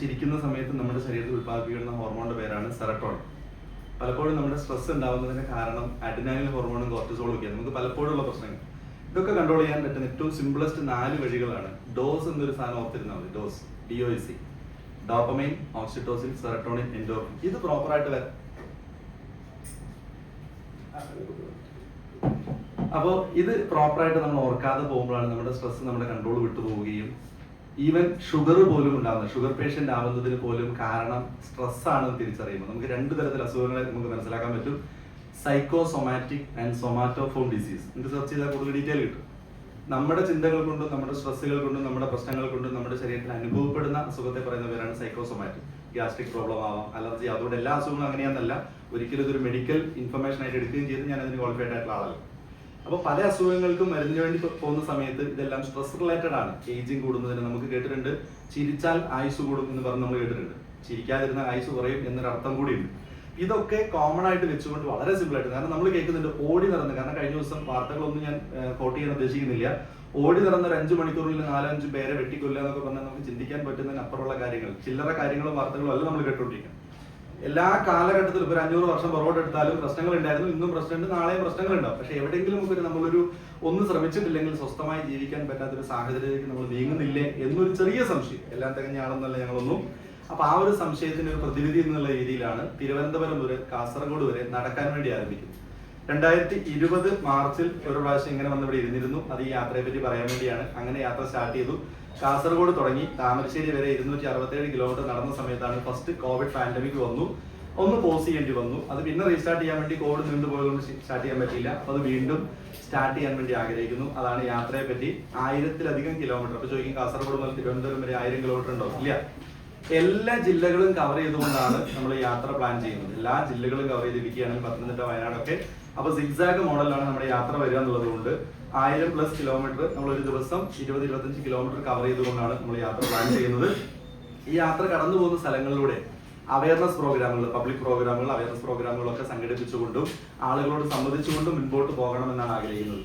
ചിരിക്കുന്ന സമയത്ത് നമ്മുടെ ശരീരത്തിൽ ഉത്പാദിപ്പിക്കുന്ന ഹോർമോണിന്റെ പേരാണ് സെറട്ടോൺ പലപ്പോഴും നമ്മുടെ സ്ട്രെസ് ഉണ്ടാവുന്നതിന് കാരണം അഡിനാലിൻ ഹോർമോണും കോർട്ടിസോളും ഒക്കെയാണ്. നമുക്ക് പലപ്പോഴുള്ള പ്രശ്നങ്ങൾ. ഇതൊക്കെ കൺട്രോൾ ചെയ്യാൻ പറ്റുന്ന ഏറ്റവും സിമ്പിളസ്റ്റ് നാല് വഴികളാണ്. ഡോസ് എന്നൊരു സാധനം ഓർത്തിരുന്നാൽ മതി. Dose D O C dopamine oxytocin serotonin endorphin ഇത് പ്രോപ്പർ ആയിട്ട് വരാം അപ്പോൾ ഇത് പ്രോപ്പറായിട്ട് നമ്മൾ ഓർക്കാതെ പോകുമ്പോഴാണ് നമ്മുടെ സ്ട്രെസ് നമ്മുടെ കൺട്രോൾ വിട്ടു പോവുകയും ഈവൻ ഷുഗർ പോലും ഉണ്ടാകുന്നത് ഷുഗർ പേഷ്യന്റ് ആവുന്നതിന് പോലും കാരണം സ്ട്രെസ് ആണെന്ന് തിരിച്ചറിയുമ്പോൾ നമുക്ക് രണ്ട് തരത്തിൽ അസുഖങ്ങളെ നമുക്ക് മനസ്സിലാക്കാൻ പറ്റും. സൈക്കോസൊമാറ്റിക് ആൻഡ് സൊമാറ്റോഫോം ഡിസീസ് നിങ്ങൾക്ക് സെർച്ച് ചെയ്താൽ കൂടുതൽ ഡീറ്റെയിൽ കിട്ടും. നമ്മുടെ ചിന്തകൾ കൊണ്ടും നമ്മുടെ സ്ട്രെസ്സുകൾ കൊണ്ടും നമ്മുടെ പ്രശ്നങ്ങൾ കൊണ്ടും നമ്മുടെ ശരീരത്തിൽ അനുഭവപ്പെടുന്ന അസുഖത്തെ പറയുന്ന പേരാണ് സൈക്കോസൊമാറ്റിക് ഗ്യാസ്ട്രിക് പ്രോബ്ലം ആവാം അലർജി. അതുകൊണ്ട് എല്ലാ അസുഖങ്ങളും അങ്ങനെയാണെന്നല്ല ഒരിക്കലും ഇതൊരു മെഡിക്കൽ ഇൻഫർമേഷൻ ആയിട്ട് എടുക്കുകയും ചെയ്ത് ഞാൻ അതിന് ക്വാളിഫൈഡ് ആയിട്ടുള്ള ആളല്ല. അപ്പോൾ പല അസുഖങ്ങൾക്കും മരുന്നിന് വേണ്ടി പോകുന്ന സമയത്ത് ഇതെല്ലാം സ്ട്രെസ് റിലേറ്റഡ് ആണ്. ഏജിങ് കൂടുന്നതിന് നമുക്ക് കേട്ടിട്ടുണ്ട്. ചിരിച്ചാൽ ആയുസ് കൂടും എന്ന് പറഞ്ഞ് നമ്മൾ കേട്ടിട്ടുണ്ട്. ചിരിക്കാതിരുന്ന ആയുസ് കുറയും എന്നൊരു അർത്ഥം കൂടിയുണ്ട്. ഇതൊക്കെ കോമൺ ആയിട്ട് വെച്ചുകൊണ്ട് വളരെ സിമ്പിൾ ആയിട്ട് കാരണം നമ്മൾ കേൾക്കുന്നുണ്ട് ഓടി നടന്ന്. കാരണം കഴിഞ്ഞ ദിവസം വാർത്തകളൊന്നും ഞാൻ കോട്ട് ചെയ്യാൻ ഉദ്ദേശിക്കുന്നില്ല. ഓടി നടന്ന ഒരു അഞ്ചു മണിക്കൂറിൽ നാലഞ്ച് പേരെ വെട്ടിക്കൊല്ലുക എന്നൊക്കെ പറഞ്ഞാൽ നമുക്ക് ചിന്തിക്കാൻ പറ്റുന്നതിന് അപ്പുറമുള്ള കാര്യങ്ങൾ ചില്ലറ കാര്യങ്ങളും വാർത്തകളും അല്ല നമ്മൾ കേട്ടോണ്ടിരിക്കുന്നത് എല്ലാ കാലഘട്ടത്തിലും ഒരു അഞ്ഞൂറ് വർഷം പുറകോട്ട് എടുത്താലും പ്രശ്നങ്ങൾ ഉണ്ടായിരുന്നു. ഇന്നും പ്രശ്നമുണ്ട് നാളെയും പ്രശ്നങ്ങൾ ഉണ്ടാവും. പക്ഷെ എവിടെയെങ്കിലും ഒക്കെ ഒരു നമ്മളൊരു ഒന്ന് ശ്രമിച്ചിട്ടില്ലെങ്കിൽ സ്വസ്ഥമായി ജീവിക്കാൻ പറ്റാത്തൊരു സാഹചര്യത്തിലേക്ക് നമ്മൾ നീങ്ങുന്നില്ലേ എന്നൊരു ചെറിയ സംശയം. എല്ലാം തികഞ്ഞാണെന്നല്ല ഞങ്ങളൊന്നും. അപ്പൊ ആ ഒരു സംശയത്തിന്റെ ഒരു പ്രതിവിധി എന്നുള്ള രീതിയിലാണ് തിരുവനന്തപുരം മുതൽ കാസർഗോഡ് വരെ നടക്കാൻ വേണ്ടി ആരംഭിക്കുന്നത്. രണ്ടായിരത്തി ഇരുപത് മാർച്ചിൽ ഒരു പ്രാവശ്യം ഇങ്ങനെ വന്ന് ഇവിടെ ഇരുന്നിരുന്നു. അത് ഈ യാത്രയെ പറ്റി പറയാൻ വേണ്ടിയാണ്. അങ്ങനെ യാത്ര സ്റ്റാർട്ട് ചെയ്തു. കാസർഗോഡ് തുടങ്ങി. താമരശ്ശേരി വരെ ഇരുന്നൂറ്റി അറുപത്തേഴ് കിലോമീറ്റർ നടന്ന സമയത്താണ് ഫസ്റ്റ് കോവിഡ് പാൻഡമിക് വന്നു. ഒന്ന് പോസ് ചെയ്യേണ്ടി വന്നു. അത് പിന്നെ റീസ്റ്റാർട്ട് ചെയ്യാൻ വേണ്ടി കോവിഡ് നീണ്ടു പോയതുകൊണ്ട് സ്റ്റാർട്ട് ചെയ്യാൻ പറ്റിയില്ല. അപ്പൊ അത് വീണ്ടും സ്റ്റാർട്ട് ചെയ്യാൻ വേണ്ടി ആഗ്രഹിക്കുന്നു. അതാണ് യാത്രയെ പറ്റി ആയിരത്തിലധികം കിലോമീറ്റർ അപ്പൊ ചോദിക്കും കാസർഗോഡ് മുതൽ തിരുവനന്തപുരം വരെ ആയിരം കിലോമീറ്റർ ഉണ്ടോ? ഇല്ല. എല്ലാ ജില്ലകളും കവർ ചെയ്തുകൊണ്ടാണ് നമ്മൾ യാത്ര പ്ലാൻ ചെയ്യുന്നത്. എല്ലാ ജില്ലകളും കവർ ചെയ്തിരിക്കുകയാണെങ്കിൽ പത്തനംതിട്ട വയനാടൊക്കെ. അപ്പൊ സിക്സാഗ് മോഡലാണ് നമ്മുടെ യാത്ര വരിക എന്നുള്ളത് കൊണ്ട് ആയിരം പ്ലസ് കിലോമീറ്റർ നമ്മൾ ഒരു ദിവസം ഇരുപത് ഇരുപത്തഞ്ച് കിലോമീറ്റർ കവർ ചെയ്തുകൊണ്ടാണ് നമ്മൾ യാത്ര പ്ലാൻ ചെയ്യുന്നത്. ഈ യാത്ര കടന്നു പോകുന്ന സ്ഥലങ്ങളിലൂടെ അവയർനെസ് പ്രോഗ്രാമുകൾ പബ്ലിക് പ്രോഗ്രാമുകൾ അവയർനെസ് പ്രോഗ്രാമുകളൊക്കെ സംഘടിപ്പിച്ചുകൊണ്ടും ആളുകളോട് സംബന്ധിച്ചുകൊണ്ടും മുൻപോട്ട് പോകണമെന്നാണ് ആഗ്രഹിക്കുന്നത്.